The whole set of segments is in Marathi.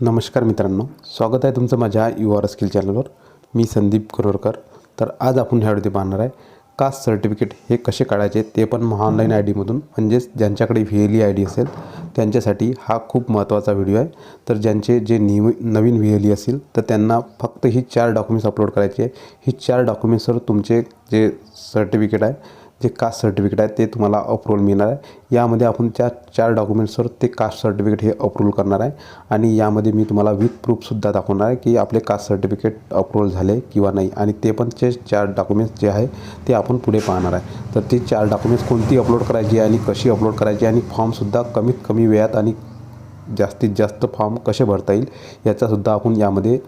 नमस्कार मित्रांनो स्वागत आहे तुमचं माझ्या यू आर स्किल चॅनलवर. मी संदीप कुरोरकर तर आज आपण ह्या व्हिडिओ पाहणार आहे कास्ट सर्टिफिकेट हे कसे काढायचे ते पण ऑनलाईन आय डीमधून म्हणजेच ज्यांच्याकडे V L E I D असेल त्यांच्यासाठी हा खूप महत्त्वाचा व्हिडिओ आहे. तर ज्यांचे जे निव नवीन व्ही एल ई असेल तर त्यांना फक्त ही चार डॉक्युमेंट्स अपलोड करायची आहे. ही चार डॉक्युमेंट्सवर तुमचे जे सर्टिफिकेट आहे जे कास्ट सर्टिफिकेट आहे ते तुम्हाला अप्रूवल मिळणार आहे. यामध्ये आपण त्या चार डॉक्युमेंट्सवर ते कास्ट सर्टिफिकेट हे अप्रूवल करणार आहे. आणि यामध्ये मी तुम्हाला विथ प्रूफसुद्धा दाखवणार आहे की आपले कास्ट सर्टिफिकेट अप्रूवल झाले किंवा नाही. आणि ते पण ते चार डॉक्युमेंट्स जे आहे ते आपण पुढे पाहणार आहे. तर ते चार डॉक्युमेंट्स कोणती अपलोड करायची आणि कशी अपलोड करायची आणि फॉर्मसुद्धा कमीत कमी वेळात आणि जास्तीत जास्त फॉर्म कसे भरता येईल याचासुद्धा आपण यामध्ये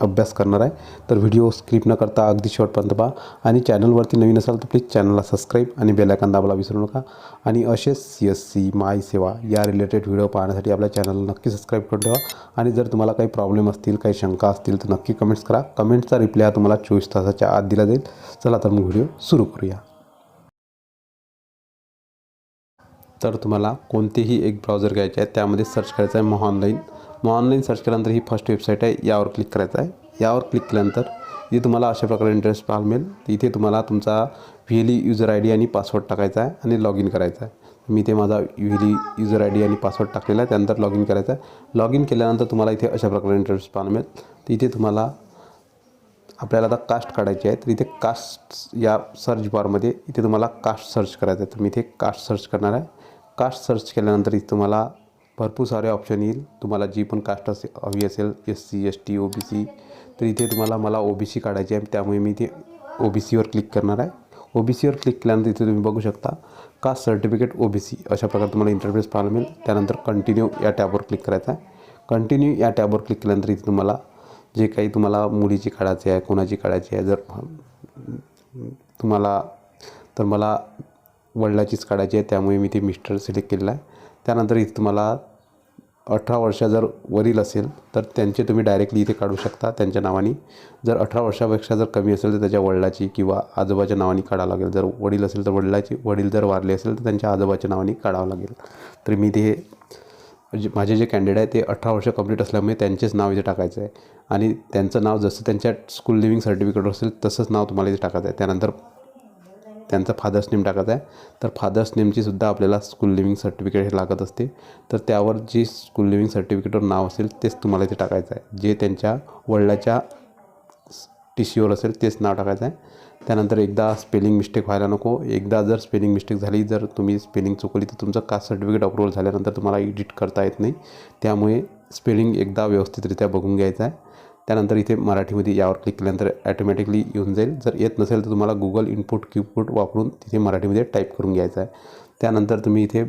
अभ्यास करणार आहे. तर व्हिडिओ स्क्रिप न करता अगदी शेवटपर्यंत पहा. आणि चॅनलवरती नवीन असाल तर प्लीज चॅनलला सबस्क्राईब आणि बेलायकन दाबायला विसरू नका. आणि असेच सी एस सी माय सेवा या रिलेटेड व्हिडिओ पाहण्यासाठी आपल्या चॅनलला नक्की सबस्क्राईब करून ठेवा. आणि जर तुम्हाला काही प्रॉब्लेम असतील काही शंका असतील तर नक्की कमेंट्स करा. कमेंटचा रिप्लाय हा तुम्हाला चोवीस तासाच्या आत दिला जाईल. चला तर मग व्हिडिओ सुरू करूया. तर तुम्हाला कोणतेही एक ब्राउझर घ्यायचे आहे त्यामध्ये सर्च करायचं आहे मग ऑनलाईन मग ऑनलाईन सर्च केल्यानंतर ही फर्स्ट वेबसाईट आहे यावर क्लिक करायचं आहे. यावर क्लिक केल्यानंतर इथे तुम्हाला अशा प्रकारे इंटरेस्ट पाहायला मिळेल. इथे तुम्हाला तुमचा V L E user I D आणि पासवर्ड टाकायचा आहे आणि लॉग इन करायचा आहे. मी इथे माझा V L E user I D आणि पासवर्ड टाकलेला आहे त्यानंतर लॉग इन करायचा आहे. लॉग इन केल्यानंतर तुम्हाला इथे अशा प्रकारे इंटरेस्ट पाहायला मिळेल. तर इथे तुम्हाला आपल्याला आता कास्ट काढायची आहे. तर इथे कास्ट या सर्च बारमध्ये इथे तुम्हाला कास्ट सर्च करायचं आहे. तर मी इथे कास्ट सर्च करणार आहे. कास्ट सर्च केल्यानंतर इथे तुम्हाला भरपूर सारे ऑप्शन येईल. तुम्हाला जी पण कास्ट असे हवी असेल S C S T O B C तर इथे तुम्हाला मला ओ बी सी काढायची आहे. त्यामुळे मी ते ओ बी सीवर क्लिक करणार आहे. ओ बी सीवर क्लिक केल्यानंतर इथे तुम्ही बघू शकता caste certificate O B C अशा प्रकारे तुम्हाला इंटरफेस पाहायला मिळेल. त्यानंतर कंटिन्यू या टॅबवर क्लिक करायचा आहे. कंटिन्यू या टॅबवर क्लिक केल्यानंतर इथे तुम्हाला जे काही तुम्हाला मुलीची काढायची आहे कोणाची काढायची आहे जर तुम्हाला तर मला वडिलाचीच काढायची आहे. त्यामुळे मी ते मिस्टर सिलेक्ट केलेलं आहे. त्यानंतर इथे तुम्हाला अठरा वर्षा जर वरील असेल तर त्यांचे तुम्ही डायरेक्टली इथे काढू शकता. त्यांच्या नावाने जर अठरा वर्षापेक्षा जर कमी असेल तर त्याच्या वडिलाची किंवा आजोबाच्या नावाने काढावं लागेल. जर वडील असेल तर वडिलाची वडील जर वारले असेल तर त्यांच्या आजोबाच्या नावाने काढावं लागेल. तर मी ते जे माझे जे कॅन्डिडेट आहे ते अठरा वर्ष कंप्लीट असल्यामुळे त्यांचेच नाव इथे टाकायचं आहे. आणि त्यांचं नाव जसं त्यांच्या स्कूल लिव्हिंग सर्टिफिकेट असेल तसंच नाव तुम्हाला इथे टाकायचं आहे. त्यानंतर त्यांचं फादर्स नेम टाकत आहे. तर फादर्स नेमचीसुद्धा आपल्याला स्कूल लिव्हिंग सर्टिफिकेट हे लागत असते. तर त्यावर जी स्कूल लिव्हिंग सर्टिफिकेटवर नाव असेल तेच तुम्हाला इथे टाकायचं आहे. जे त्यांच्या वडिलाच्या टी सीवर असेल तेच नाव टाकायचं आहे. त्यानंतर एकदा स्पेलिंग मिस्टेक व्हायला नको. एकदा जर स्पेलिंग मिस्टेक झाली जर तुम्ही स्पेलिंग चुकली तर तुमचं कास्ट सर्टिफिकेट अप्रूव्हल झाल्यानंतर तुम्हाला एडिट करता येत नाही. त्यामुळे स्पेलिंग एकदा व्यवस्थितरित्या बघून घ्यायचं आहे. त्यानंतर इथे मराठीमध्ये यावर क्लिक केल्यानंतर ॲटोमॅटिकली येऊन जाईल. जर येत नसेल तर तुम्हाला गुगल इनपुट क्यूपुट वापरून तिथे मराठीमध्ये टाईप करून घ्यायचं आहे. त्यानंतर तुम्ही इथे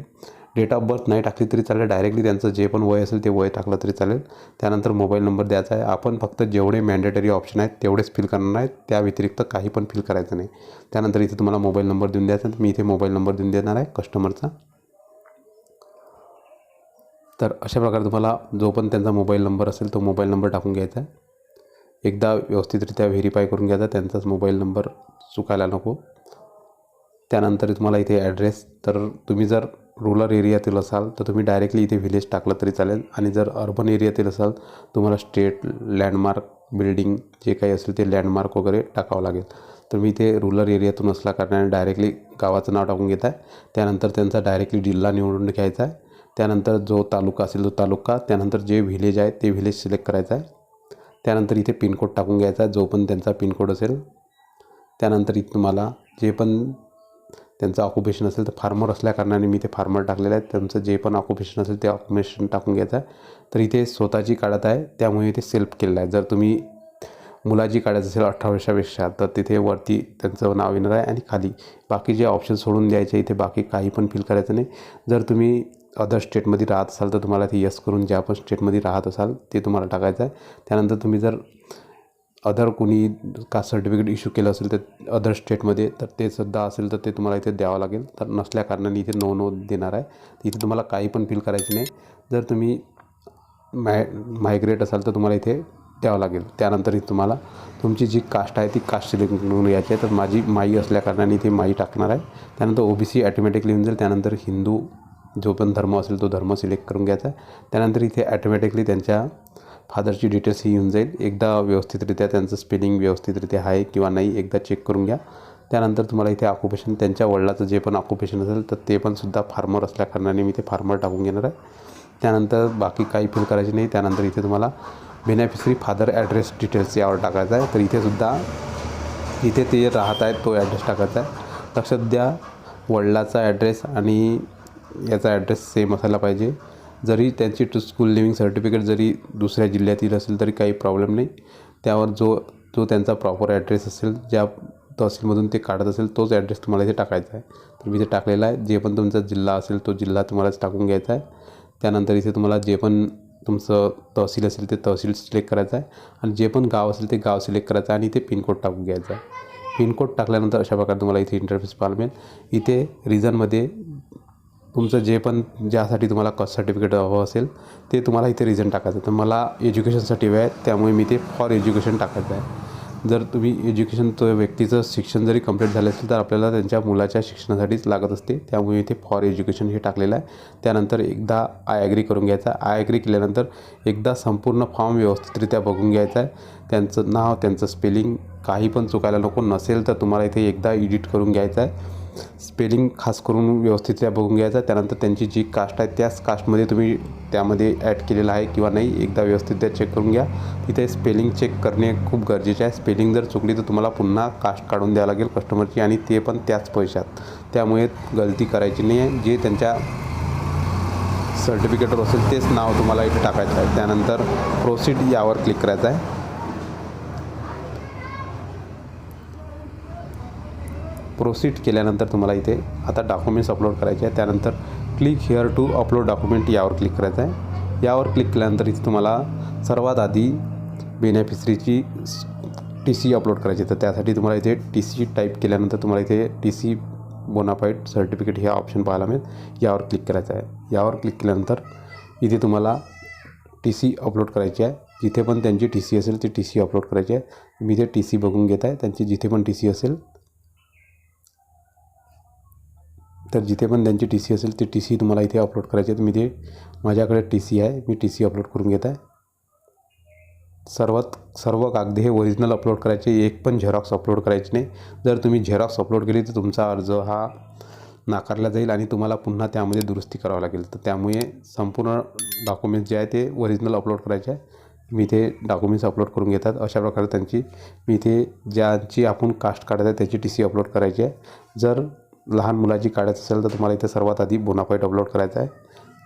डेट ऑफ बर्थ नाही टाकली तरी चालेल. डायरेक्टली त्यांचं जे पण वय असेल ते वय टाकलं तरी चालेल. त्यानंतर मोबाईल नंबर द्यायचा आहे. आपण फक्त जेवढे मॅन्डेटरी ऑप्शन आहेत तेवढेच फिल करणार आहेत त्या व्यतिरिक्त काही पण फिल करायचं नाही. त्यानंतर इथे तुम्हाला मोबाईल नंबर देऊन द्यायचा मी इथे मोबाईल नंबर देऊन देणार आहे कस्टमरचा तर अशा प्रकारे तुम्हाला जो पण त्यांचा मोबाईल नंबर असेल तो मोबाईल नंबर टाकून घ्यायचा आहे. एकदा व्यवस्थितरित्या व्हेरीफाय करून घ्यायचा त्यांचाच मोबाईल नंबर चुकायला नको. त्यानंतर तुम्हाला इथे ॲड्रेस तर तुम्ही जर रुरल एरियातील असाल तर तुम्ही डायरेक्टली इथे व्हिलेज टाकलं तरी चालेल. आणि जर अर्बन एरियातील असाल तुम्हाला स्टेट लँडमार्क बिल्डिंग जे काही असेल ते लँडमार्क वगैरे टाकावं लागेल. तर मी इथे रुरल एरियातून असल्या कारणाने डायरेक्टली गावाचं नाव टाकून घेत आहे त्यानंतर त्यांचा डायरेक्टली जिल्हा निवडून घ्यायचा आहे. त्यानंतर जो तालुका असेल तो तालुका त्यानंतर जे व्हिलेज आहे ते व्हिलेज सिलेक्ट करायचं आहे. त्यानंतर इथे पिनकोड टाकून घ्यायचा जो पण त्यांचा पिनकोड असेल. त्यानंतर इथं तुम्हाला जे पण त्यांचं ऑक्युपेशन असेल तर फार्मर असल्याकारणाने मी ते फार्मर टाकलेलं आहे. त्यांचं जे पण ऑक्युपेशन असेल ते ऑक्युपेशन टाकून घ्यायचं आहे. तर इथे स्वतःची काढत आहे. त्यामुळे इथे सेल्फ केलेलं आहे. जर तुम्ही मुलाची काढायचं असेल अठरा वर्षापेक्षा तर तिथे वरती त्यांचं नाव येणार आहे आणि खाली. बाकी जे ऑप्शन सोडून द्यायचे इथे बाकी काही पण फिल करायचं नाही. जर तुम्ही अदर स्टेटमध्ये राहत असाल तर तुम्हाला ते यस करून ज्या पण स्टेटमध्ये राहत असाल ते तुम्हाला टाकायचं आहे. त्यानंतर तुम्ही जर अदर कोणी कास्ट सर्टिफिकेट इश्यू केलं असेल तर अदर स्टेटमध्ये तर ते सुद्धा असेल तर ते तुम्हाला इथे द्यावं लागेल. तर नसल्या कारणाने इथे नो नो देणार आहे. इथे तुम्हाला काही पण फील करायची नाही. जर तुम्ही माय मायग्रेट असाल तर तुम्हाला इथे द्यावं लागेल. त्यानंतर तुम्हाला तुमची जी कास्ट आहे ती कास्ट सिलेक्ट करून यायची आहे. तर माझी माई असल्याकारणाने इथे माई टाकणार आहे. त्यानंतर ओ बी सी ॲटोमॅटिकली येऊन जाईल. त्यानंतर हिंदू जो पण धर्म असेल तो धर्म सिलेक्ट करून घ्यायचा आहे. त्यानंतर इथे ॲटोमॅटिकली त्यांच्या फादरची डिटेल्स ही येऊन जाईल. एकदा व्यवस्थितरित्या त्यांचं स्पेलिंग व्यवस्थितरित्या आहे किंवा नाही एकदा चेक करून घ्या. त्यानंतर तुम्हाला इथे ऑक्युपेशन त्यांच्या वडिलाचं जे पण ऑक्युपेशन असेल तर ते पण सुद्धा फार्मर असल्याकारणाने मी ते फार्मर टाकून घेणार आहे. त्यानंतर बाकी काही फिल करायचे नाही. त्यानंतर इथे तुम्हाला बेनिफिशरी फादर ॲड्रेस डिटेल्स यावर टाकायचं आहे. तर इथेसुद्धा इथे ते राहत आहेत तो ॲड्रेस टाकायचा आहे. लक्षात द्या वडिलाचा ॲड्रेस आणि याचा ॲड्रेस सेम असायला पाहिजे. जरी त्यांची टू स्कूल लिव्हिंग सर्टिफिकेट जरी दुसऱ्या जिल्ह्यातील असेल तरी काही प्रॉब्लेम नाही. त्यावर जो जो त्यांचा प्रॉपर ॲड्रेस असेल ज्या तहसीलमधून ते काढत असेल तोच ॲड्रेस तुम्हाला इथे टाकायचा आहे. तर मी इथे टाकलेला आहे. जे पण तुमचा जिल्हा असेल तो जिल्हा तुम्हालाच टाकून घ्यायचा आहे. त्यानंतर इथे तुम्हाला जे पण तुमचं तहसील असेल ते तहसील सिलेक्ट करायचं आहे. आणि जे पण गाव असेल ते गाव सिलेक्ट करायचं आहे आणि इथे पिनकोड टाकून घ्यायचा आहे. पिनकोड टाकल्यानंतर अशा प्रकारे तुम्हाला इथे इंटरफेस पाहायला मिळेल. इथे रिझनमध्ये तुमचं जे पण ज्यासाठी तुम्हाला कॉस्ट सर्टिफिकेट हवं असेल ते तुम्हाला इथे रिझन टाकायचं. तर मला एज्युकेशनसाठी हवे आहे त्यामुळे मी ते फॉर एज्युकेशन टाकायचं आहे. जर तुम्ही एज्युकेशनचं व्यक्तीचं शिक्षण जरी कंप्लीट झालं असेल तर आपल्याला त्यांच्या मुलाच्या शिक्षणासाठीच लागत असते. त्यामुळे इथे फॉर एज्युकेशन हे टाकलेलं आहे. त्यानंतर एकदा आय ॲग्री करून घ्यायचा. आय ॲग्री केल्यानंतर एकदा संपूर्ण फॉर्म व्यवस्थितरित्या बघून घ्यायचा आहे. त्यांचं नाव त्यांचं स्पेलिंग काही पण चुकायला नको नसेल तर तुम्हाला इथे एकदा एडिट करून घ्यायचं आहे. स्पेलिंग खास करून व्यवस्थितरित्या बघून घ्यायचा. त्यानंतर त्यांची जी कास्ट आहे त्याच कास्टमध्ये तुम्ही त्यामध्ये ॲड केलेलं आहे किंवा नाही एकदा व्यवस्थितरित्या चेक करून घ्या. तिथे स्पेलिंग चेक करणे खूप गरजेचे आहे. स्पेलिंग जर चुकली तर तुम्हाला पुन्हा कास्ट काढून द्यावं लागेल कस्टमरची आणि ते पण त्याच पैशात. त्यामुळे गलती करायची नाही आहे. जे त्यांच्या सर्टिफिकेटवर असेल तेच नाव तुम्हाला इथे टाकायचं आहे. त्यानंतर प्रोसीड यावर क्लिक करायचं आहे. प्रोसीड केल्यानंतर तुम्हाला इथे आता डॉक्युमेंट्स अपलोड करायचे आहे त्यानंतर click here to upload document यावर क्लिक करायचं आहे. यावर क्लिक केल्यानंतर इथे तुम्हाला सर्वात आधी बेनिफिशरीची टी सी अपलोड करायची आहे. तर त्यासाठी तुम्हाला इथे टी सी टाईप केल्यानंतर तुम्हाला इथे टी सी बोनाफाईड सर्टिफिकेट हे ऑप्शन पाहायला मिळेल. यावर क्लिक करायचं आहे. यावर क्लिक केल्यानंतर इथे तुम्हाला टी सी अपलोड करायची आहे. जिथे पण त्यांची टी सी असेल ती टी सी अपलोड करायची आहे मी इथे टी सी बघून घेत आहे त्यांची जिथे पण टी सी असेल तर जिथे पण त्यांची टी सी असेल ती टी सी तुम्हाला इथे अपलोड करायची आहे. मी ते माझ्याकडे टी सी आहे. मी टी सी अपलोड करून घेत आहे. सर्वात सर्व कागदे हे ओरिजिनल अपलोड करायचे. एक पण झेरॉक्स अपलोड करायचे नाही. जर तुम्ही झेरॉक्स अपलोड केली तर तुमचा अर्ज हा नाकारला जाईल आणि तुम्हाला पुन्हा त्यामध्ये दुरुस्ती करावं लागेल. तर त्यामुळे संपूर्ण डॉक्युमेंट्स जे आहे ते ओरिजिनल अपलोड करायचे आहे. मी इथे डॉक्युमेंट्स अपलोड करून घेतात. अशा प्रकारे त्यांची मी इथे ज्यांची आपण कास्ट काढत आहे त्याची टी सी अपलोड करायची आहे. जर लहान मुलाची काढायचं असेल तर तुम्हाला इथे सर्वात आधी बोनाफाईट अपलोड करायचा आहे.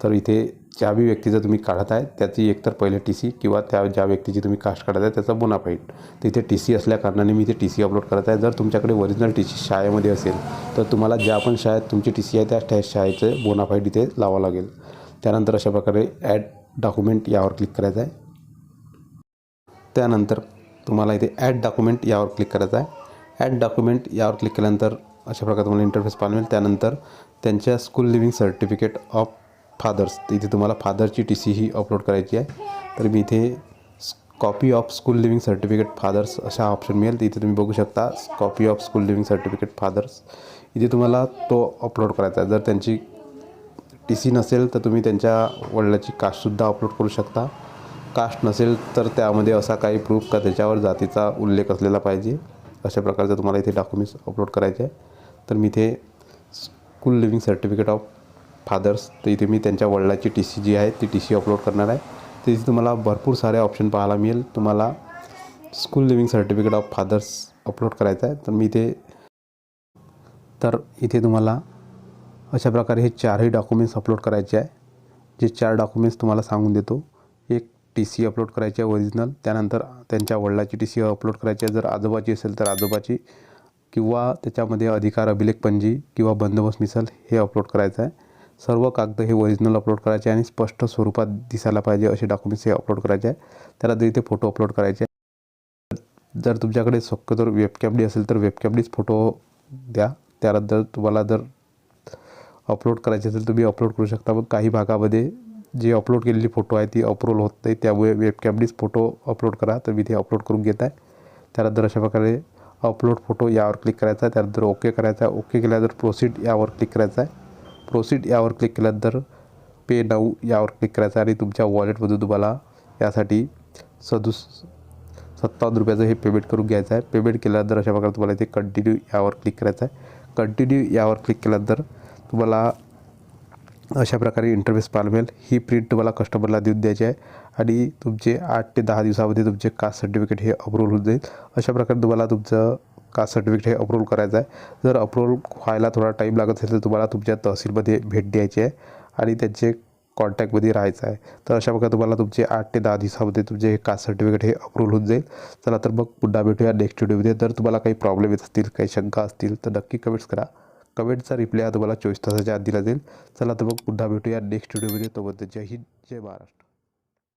तर इथे ज्या बी व्यक्तीचं तुम्ही काढत आहे त्याची एकतर पहिले टी सी किंवा त्या ज्या व्यक्तीची तुम्ही कास्ट काढत आहे त्याचा बोनाफाईट तिथे टी सी असल्याकारणाने मी इथे टी सी अपलोड करत आहे. जर तुमच्याकडे ओरिजिनल टी सी शाळेमध्ये असेल तर तुम्हाला ज्या पण शाळेत तुमची टी सी आहे त्या त्या शाळेचं बोनाफाईट इथे लावावं लागेल. त्यानंतर अशा प्रकारे ॲड डॉक्युमेंट यावर क्लिक करायचं आहे. त्यानंतर तुम्हाला इथे ॲड डॉक्युमेंट यावर क्लिक करायचं आहे. ॲड डॉक्युमेंट यावर क्लिक केल्यानंतर अशा प्रकारे तुम्हाला इंटरफेस पाहायला मिळेल. त्यानंतर त्यांच्या school leaving certificate of fathers इथे तुम्हाला फादरची टी सी ही अपलोड करायची आहे. तर मी इथे copy of school leaving certificate fathers असा ऑप्शन मिळेल. तर इथे तुम्ही बघू शकता copy of school leaving certificate fathers इथे तुम्हाला तो अपलोड करायचा आहे. जर त्यांची टी सी नसेल तर तुम्ही त्यांच्या वडिलाची कास्टसुद्धा अपलोड करू शकता. कास्ट नसेल तर त्यामध्ये असा काही प्रूफ का त्याच्यावर जातीचा उल्लेख असलेला पाहिजे. अशा प्रकारचं तुम्हाला इथे डॉक्युमेंट्स अपलोड करायचे आहे. तर मी इथे school leaving certificate of fathers तर इथे मी त्यांच्या वडिलाची टी सी जी आहे ती टी सी अपलोड करणार आहे. तर इथे तुम्हाला भरपूर सारे ऑप्शन पाहायला मिळेल. तुम्हाला school leaving certificate of fathers upload करायचं आहे. तर मी इथे तर इथे तुम्हाला अशा प्रकारे हे चारही डॉक्युमेंट्स अपलोड करायचे आहे. जे चार डॉक्युमेंट्स तुम्हाला सांगून देतो. एक टी सी अपलोड करायची आहे ओरिजिनल त्यानंतर त्यांच्या वडिलाची टी सी अपलोड करायची आहे. जर आजोबाची असेल तर आजोबाची किंवा त्याच्यामध्ये अधिकार अभिलेख पंजी किंवा बंदोबस्त मिसल हे अपलोड करायचं आहे. सर्व कागद हे ओरिजिनल अपलोड करायचे आणि स्पष्ट स्वरूपात दिसायला पाहिजे असे डॉक्युमेंट्स हे अपलोड करायचे आहे. त्याला जर इथे फोटो अपलोड करायचे जर तुमच्याकडे शक्यतो वेबकॅपडी असेल तर वेबकॅपडीच फोटो द्या. त्याला जर तुम्हाला जर अपलोड करायचे असेल तुम्ही अपलोड करू शकता. पण काही भागामध्ये जे अपलोड केलेली फोटो आहे ती अप्रूव्हल होत नाही. त्यामुळे वेबकॅपडीच फोटो अपलोड करा. तर मी ते अपलोड करून घेत आहे त्यानंतर अशा प्रकारे अपलोड फोटो यावर क्लिक करायचा आहे. त्यानंतर ओके करायचा आहे ओके केल्यानंतर प्रोसीड यावर क्लिक करायचा आहे. प्रोसीड यावर क्लिक केल्यानंतर पे नाऊ यावर क्लिक करायचं आहे. आणि तुमच्या वॉलेटमधून तुम्हाला यासाठी सदुस सत्तावन्न रुपयाचं हे पेमेंट करून घ्यायचं आहे. पेमेंट केल्यानंतर अशा प्रकारे तुम्हाला इथे कंटिन्यू यावर क्लिक करायचं आहे. कंटिन्यू यावर क्लिक केल्यानंतर तुम्हाला अशा प्रकारे इंटरफेस पाहायला मिळेल ही प्रिंट तुम्हाला कस्टमरला देऊन द्यायची आहे. आणि तुमचे आठ ते दहा दिवसामध्ये तुमचे कास्ट सर्टिफिकेट हे अप्रूव्हल होऊन जाईल. अशा प्रकारे तुम्हाला तुमचं कास्ट सर्टिफिकेट हे अप्रूव्हल करायचं आहे. जर अप्रूव्हल व्हायला थोडा टाईम लागत असेल तर तुम्हाला तुमच्या तहसीलमध्ये भेट द्यायची आहे आणि त्यांचे कॉन्टॅक्टमध्ये राहायचं आहे. तर अशा प्रकारे तुम्हाला तुमचे आठ ते दहा दिवसामध्ये तुमचे हे कास्ट सर्टिफिकेट हे अप्रूव्हल होऊन जाईल. चला तर मग पुन्हा भेटूया नेक्स्ट व्हिडिओमध्ये जर तुम्हाला काही प्रॉब्लेम येत असतील काही शंका असतील तर नक्की कमेंट्स करा. कमेंटचा रिप्लाय हा तुम्हाला चोवीस तासाच्या आत दिला जाईल चला तर मग पुन्हा भेटूया नेक्स्ट व्हिडिओमध्ये तोपर्यंत जय हिंद जय महाराष्ट्र.